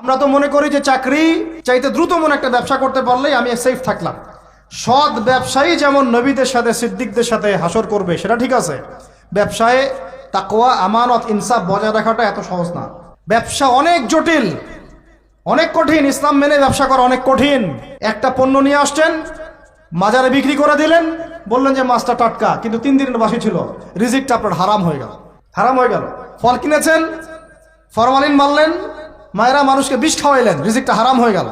আমরা তো মনে করি যে চাকরি চাইতে দ্রুত মনে একটা ব্যবসা করতে পারলেই আমি সেফ থাকলাম। সৎ ব্যবসায়ী যেমন নবীদের সাথে, সিদ্দিকদের সাথে হাসর করবে, সেটা ঠিক আছে। ব্যবসায় তাকওয়া, আমানত, ইনসাফ বজায় রাখাটা এত সহজ না। ব্যবসা অনেক জটিল, অনেক কঠিন। ইসলাম মেনে ব্যবসা করা অনেক কঠিন। একটা পণ্য নিয়ে আসছেন বাজারে বিক্রি করে দিলেন, বললেন যে মাছটা টাটকা, কিন্তু তিন দিনের বাসি ছিল। রিজিকটা আপনার হারাম হয়ে গেল, হারাম হয়ে গেল। ফল কিনেছেন, ফরমালিন মারলেন মায়েরা মানুষকে বিষ খাওয়াইলেন, রিজিকটা হারাম হয়ে গেল।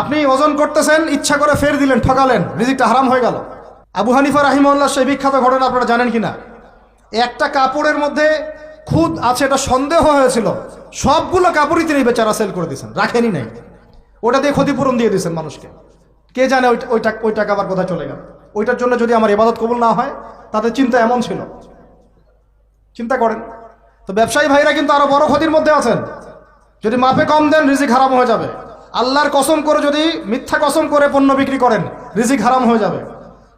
আপনি ওজন করতেছেন, ইচ্ছা করে ফের দিলেন, ঠকালেন, রিজিকটা হারাম হয়ে গেল। আবু হানিফা রাহিমউল্লাহ সেই বিখ্যাত ঘটনা আপনারা জানেন কি না একটা কাপড়ের মধ্যে খুদ আছে, এটা সন্দেহ হয়েছিল। সবগুলো কাপড়ই তিনি বেচারা সেল করে দিয়েছেন রাখেনি নাই। ওটা দিয়ে ক্ষতিপূরণ দিয়ে দিয়েছেন মানুষকে। কে জানে ওই ওই টাকা ওই টাকা আবার কোথায় চলে গেল? ওইটার জন্য যদি আমার ইবাদত কবুল না হয়, তাদের চিন্তা এমন ছিল। চিন্তা করেন। তো ব্যবসায়ী ভাইরা কিন্তু আরও বড় ক্ষতির মধ্যে আছেন। যদি মাপে কম দেন, রিজিক হারাম হয়ে যাবে। আল্লাহর কসম করে যদি মিথ্যা কসম করে পণ্য বিক্রি করেন, রিজিক হারাম হয়ে যাবে।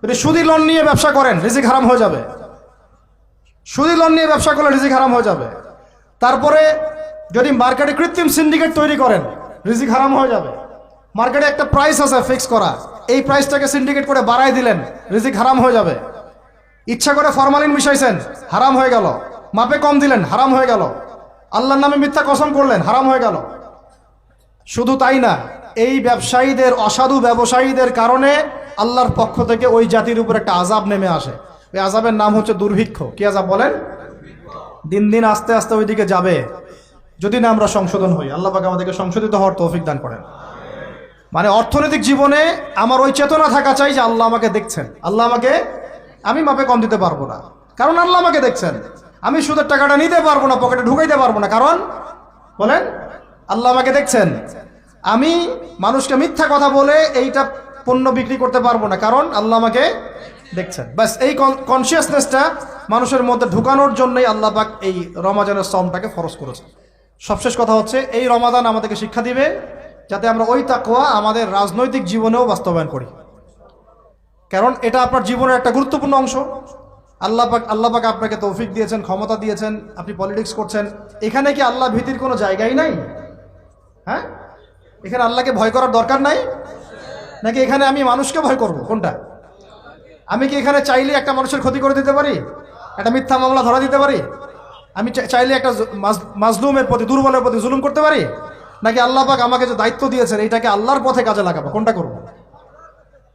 যদি সুদি লোন নিয়ে ব্যবসা করেন, রিজিক হারাম হয়ে যাবে। সুদি লোন নিয়ে ব্যবসা করলে রিজিক হারাম হয়ে যাবে। তারপরে যদি মার্কেটে কৃত্রিম সিন্ডিকেট তৈরি করেন, রিজিক হারাম হয়ে যাবে। মার্কেটে একটা প্রাইস আছে ফিক্স করা। এই প্রাইসটাকে সিন্ডিকেট করে বাড়াই দিলেন, রিজিক হারাম হয়ে যাবে। ইচ্ছা করে ফরমালিন মিশাইছেন, হারাম হয়ে গেল। মাপে কম দিলেন, হারাম হয়ে গেল। আল্লাহর নামে মিথ্যা কসম করলেন, হারাম হয়ে গেল। শুধু তাই না, এই ব্যবসায়ীদের, অসাধু ব্যবসায়ীদের কারণে আল্লাহর পক্ষ থেকে ওই জাতির উপর একটা আজাব নেমে আসে। ওই আজাবের নাম হচ্ছে দুর্ভিক্ষ। কি আজাব বলেন? দিন দিন আস্তে আস্তে ওইদিকে যাবে। যদি না আমরা সংশোধন হই, আল্লাহ পাক আমাদেরকে সংশোধিত হওয়ার তৌফিক দান করেন। মানে অর্থনৈতিক জীবনে আমার ওই চেতনা থাকা চাই যে আল্লাহ আমাকে দেখছেন। আল্লাহ আমাকে, আমি মাপে কম দিতে পারব না। কারণ আল্লাহ আমাকে দেখছেন। আমি সুদের টাকাটা নিতে পারব না, পকেটে ঢুকাইতে পারব না। কারণ, বলেন, আল্লাহ আমাকে দেখছেন। আমি মানুষকে মিথ্যা কথা বলে এইটা পণ্য বিক্রি করতে পারব না, কারণ আল্লাহ আমাকে দেখছেন। ব্যাস, এই কনসিয়াসনেসটা মানুষের মধ্যে ঢুকানোর জন্যই আল্লাহ পাক এই রমাজানের সমটাকে ফরজ করেছে সবশেষ কথা হচ্ছে, এই রমাদান আমাদেরকে শিক্ষা দিবে, যাতে আমরা ওই তাকোয়া আমাদের রাজনৈতিক জীবনেও বাস্তবায়ন করি। কারণ এটা আপনার জীবনের একটা গুরুত্বপূর্ণ অংশ। আল্লাহ পাক আল্লাহ পাক আপনাকে তৌফিক দিয়েছেন, ক্ষমতা দিয়েছেন, আপনি পলিটিক্স করছেন। এখানে কি আল্লাহ ভীতির কোনো জায়গাই নাই? হ্যাঁ? এখানে আল্লাহকে ভয় করার দরকার নাই? নাকি এখানে আমি মানুষকে ভয় করব? কোনটা? আমি কি এখানে চাইলে একটা মানুষের ক্ষতি করে দিতে পারি? একটা মিথ্যা মামলা ধরা দিতে পারি? আমি চাইলে একটা মাজলুমের প্রতি, দুর্বলের প্রতি জুলুম করতে পারি? নাকি আল্লাহ পাক আমাকে যে দায়িত্ব দিয়েছেন এইটাকে আল্লাহর পথে কাজে লাগাবো? কোনটা করব?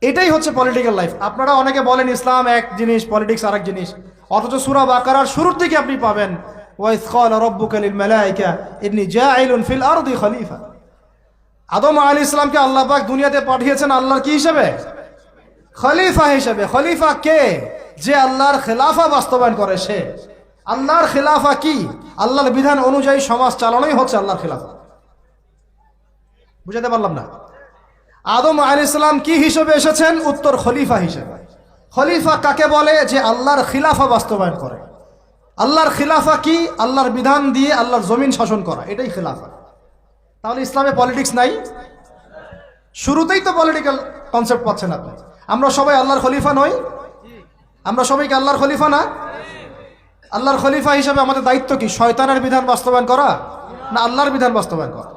এটাই হচ্ছে পলিটিক্যাল লাইফ আপনারা অনেকে বলেন ইসলাম এক জিনিস পলিটিক্স আরেক জিনিস। অথচ সুরা বাকারার শুরুর দিকে আপনি পাবেন, ওয়াইস ক্বালা রাব্বুকা লিল মালাইকা, ইন্নী জাইলুন আদম আলী ইসলামকে আল্লাহ পাক দুনিয়াতে পাঠিয়েছেন আল্লাহর কি হিসেবে? খলিফা হিসেবে। খলিফা কে? যে আল্লাহর খেলাফা বাস্তবায়ন করে সে। আল্লাহর খেলাফা কি? আল্লাহর বিধান অনুযায়ী সমাজ চালানোই হচ্ছে আল্লাহর খেলাফা। বুঝাতে পারলাম না? আদম আলী ইসলাম কি হিসেবে এসেছেন? উত্তর খলিফা হিসেবে। খলিফা কাকে বলে? যে আল্লাহর খিলাফা বাস্তবায়ন করে। আল্লাহর খিলাফা কি? আল্লাহর বিধান দিয়ে আল্লাহর জমিন শাসন করা। এটাই খিলাফা। তাহলে ইসলামে পলিটিক্স নাই? শুরুতেই তো পলিটিক্যাল কনসেপ্ট পাচ্ছেন আপনি। আমরা সবাই আল্লাহর খলিফা নই। আমরা সবাইকে আল্লাহর খলিফা না? আল্লাহর খলিফা হিসেবে আমাদের দায়িত্ব কি? শয়তানের বিধান বাস্তবায়ন করা না আল্লাহর বিধান বাস্তবায়ন করা?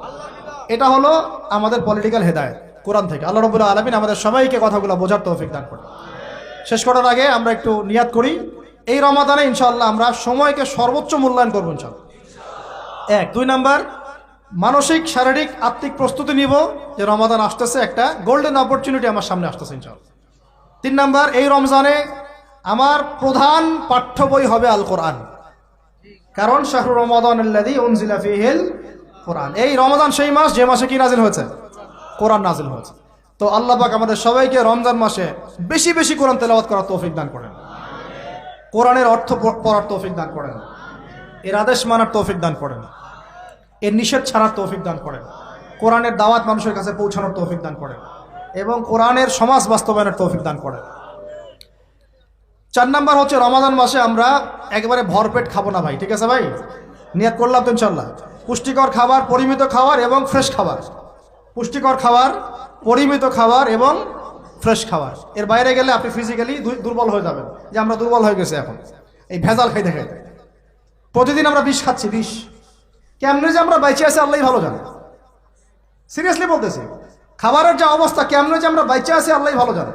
এটা হলো আমাদের পলিটিক্যাল হেদায়ত। কোরআন থেকে। আল্লাহ রবুল্লাহ আলমিন আমাদের সবাইকে কথাগুলো বোঝার তৌফিক দান করে শেষ করার আগে আমরা একটু নিয়াত করি। এই রমাদানে ইনশাল্লাহ আমরা সময়কে সর্বোচ্চ মূল্যায়ন করব ইনশাল্লাহ এক, দুই নাম্বার, মানসিক, শারীরিক, আত্মিক প্রস্তুতি নিব যে রমাদান আসতেছে, একটা গোল্ডেন অপরচুনিটি আমার সামনে আসতেছে ইনশাল্লাহ তিন নাম্বার, এই রমজানে আমার প্রধান পাঠ্য বই হবে আল কোরআন কারণ শাহরু রমাদান কোরআন। এই রমাদান সেই মাস, যে মাসে কি নাজিল হয়েছে? কোরআন নাজিল হয়েছে। তো আল্লাহ পাক আমাদের সবাইকে রমজান মাসে বেশি বেশি কোরআন তেলাওয়াত করার তৌফিক দান করেন। কোরআনের অর্থ পড়ার তৌফিক দান করেন। এর আদেশ মানার তৌফিক দান করেন। এর নিষেধ ছাড়ার তৌফিক দান করেন। কোরআনের দাওয়াত মানুষের কাছে পৌঁছানোর তৌফিক দান করেন এবং কোরআনের সমাজ বাস্তবায়নের তৌফিক দান করেন। চার নাম্বার হচ্ছে রমাদান মাসে আমরা একেবারে ভরপেট খাব না ভাই, ঠিক আছে ভাই? নিয়াত করলাম তো ইনশাল্লাহ পুষ্টিকর খাবার, পরিমিত খাবার এবং ফ্রেশ খাবার। পুষ্টিকর খাবার, পরিমিত খাবার এবং ফ্রেশ খাবার। এর বাইরে গেলে আপনি ফিজিক্যালি দুর্বল হয়ে যাবেন। যে আমরা দুর্বল হয়ে গেছি এখন। এই ভেজাল খাইতে খাইতে। প্রতিদিন আমরা বিষ খাচ্ছি, বিষ। কেমনে যে আমরা বাইচে আছি আল্লাহ ভালো জানে। সিরিয়াসলি বলতেছি, খাবারের যে অবস্থা, কেমনে যে আমরা বাইচে আছি আল্লাহ ভালো জানে।